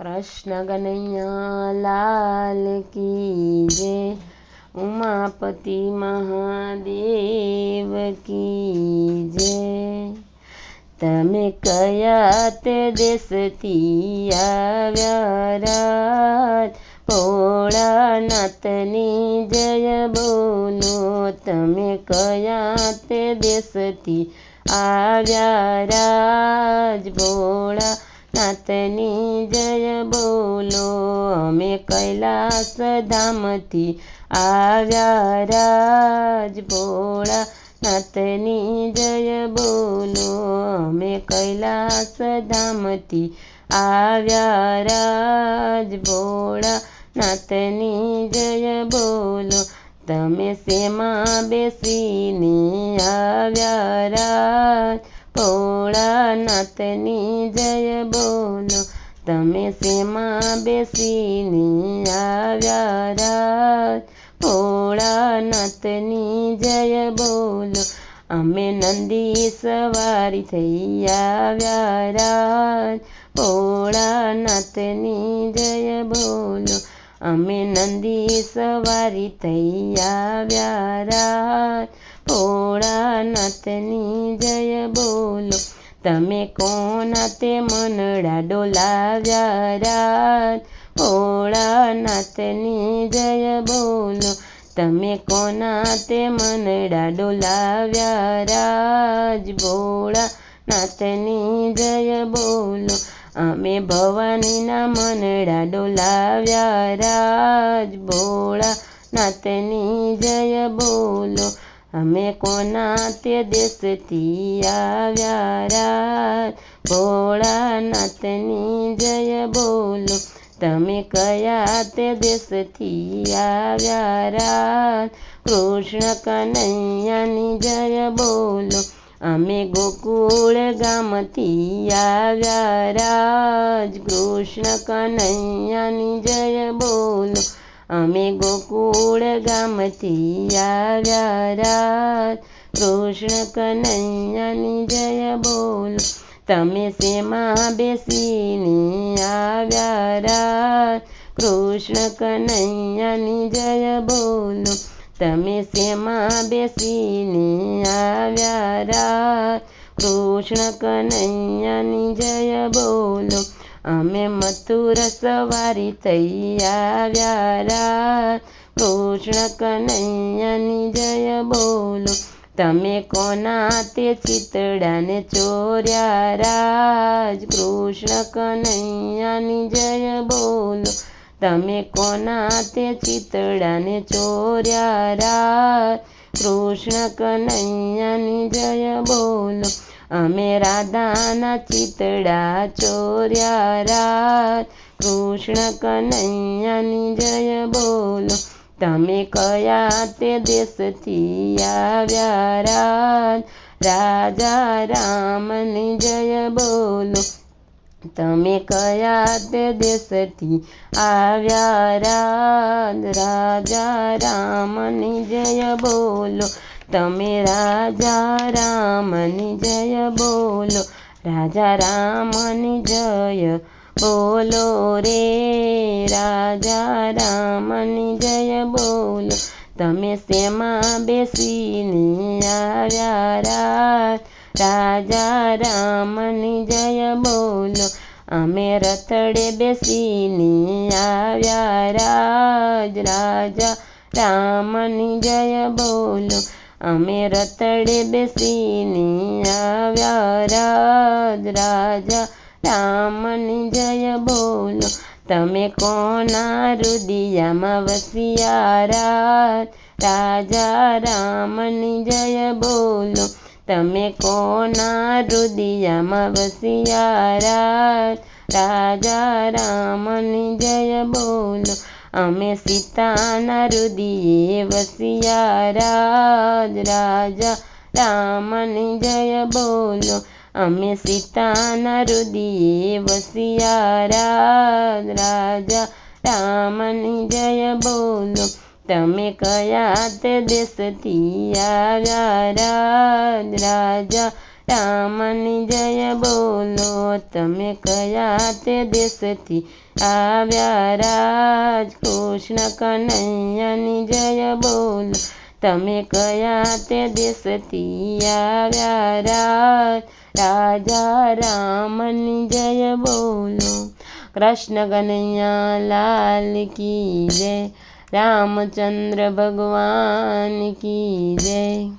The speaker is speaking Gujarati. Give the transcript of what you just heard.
કૃષ્ણ કનૈયા લાલ કી જય. ઉમાપતિ મહાદેવ કી જય. તમે કયા તે દેશથી આવ્યા રાજ? ભોળાનાથની જય બોલો. તમે કયા તે દેશથી આવ્યા રાજ? ભોળા નાથની જય બોલો, અમે કૈલાસ ધામથી આવ્યા રાજ ભોળા નાથની જય બોલો, અમે કૈલાસ ધામથી આવ્યા રાજ ભોળા નાથની જય બોલો, તમે શેમાં બેસીને આવ્યા રાજ ભોળાનાથની જય બોલો તમે શેમાં બેસીને આવ્યા રાજ ભોળાનાથની જય બોલો. અમે નંદી સવારી થઈ આવ્યા રાજ ભોળાનાથની જય બોલો. અમે નંદી સવારી થઈ આવ્યા રાજ ભોળાનાથની જય બોલો. તમે કોના તે મનડા ડોલાવ્યા ઓળા ભોળાનાથની જય બોલો, તમે કોના તે મનડા ડોલાવ્યા રાજ? ભોળાનાથની જય બોલો, અમે ભવાનીના મનડા ડોલાવ્યા રાજ? ભોળાનાથની જય બોલો અમે કોના તે દેશથી આવ્યા રાજ ભોળાનાથની જય બોલો. તમે કયા તે દેશથી આવ્યા રાજ કૃષ્ણ કનૈયાની જય બોલો. અમે ગોકુળ ગામથી આવ્યા રાજ કૃષ્ણ કનૈયાની જય બોલો. અમે ગોકુળ ગામથી આવ્યા કૃષ્ણ કનૈયાની જય બોલો. તમે શેમાં બેસીને આવ્યા રાત? કૃષ્ણ કનૈયાની જય બોલો. તમે શેમાં બેસીને આવ્યા રાત? કૃષ્ણ કનૈયાની જય બોલો. અમે મથુર સવારી થઈ આવ્યા કૃષ્ણ કનૈયાની જય બોલો. તમે કોના તે ચિતડાને ચોર્યા રાજ કૃષ્ણ કનૈયાની જય બોલો. તમે કોના તે ચિતડાને ચોર્યા રાજ કૃષ્ણ કનૈયાની જય બોલો. અમે રાધાના ચિતડા ચોર્યા રાત. કૃષ્ણ કનૈયાની જય બોલો. તમે કયા તે દેશથી આવ્યા રાત? રાજા રામની જય બોલો. તમે કયા તે દેશથી આવ્યા રાજ રાજા રામની જય બોલો. તમે રાજા રામની જય બોલો, રાજા રામની જય બોલો રે, રાજા રામની જય બોલો. તમે શેમાં બેસીને આવ્યા રાત રાજા રામની જય બોલો. અમે રથડે બેસીને આવ્યા રાજ, રાજા રામની જય બોલો. અમે રથડે બેસીની આવ્યા રાજ રાજા. રામની જય બોલો, તમે કોના રુદિયામાં વસિયા રાજ રાજા? રામની જય બોલો, તમે કોના રુદિયામાં વસિયા રાજ રાજા? રામની જય બોલો અમે સીતાના રુદિયે વસિયા રાજ રાજા રામની જય બોલો. અમે સીતાના રુદિયે વસિયા રાજ રાજા રામની જય બોલો. તમે કયા તે દેશથી આવ્યા? રાજ રાજા રામની જય બોલો, તમે કયા તે દેશથી આવ્યા? રાજ કૃષ્ણ કનૈયાની જય બોલો, તમે કયા તે દેશથી આવ્યા? રાજ, રાજા રામની જય બોલો, કૃષ્ણ કનૈયા લાલ કી જય, રામચંદ્ર ભગવાન કી જય.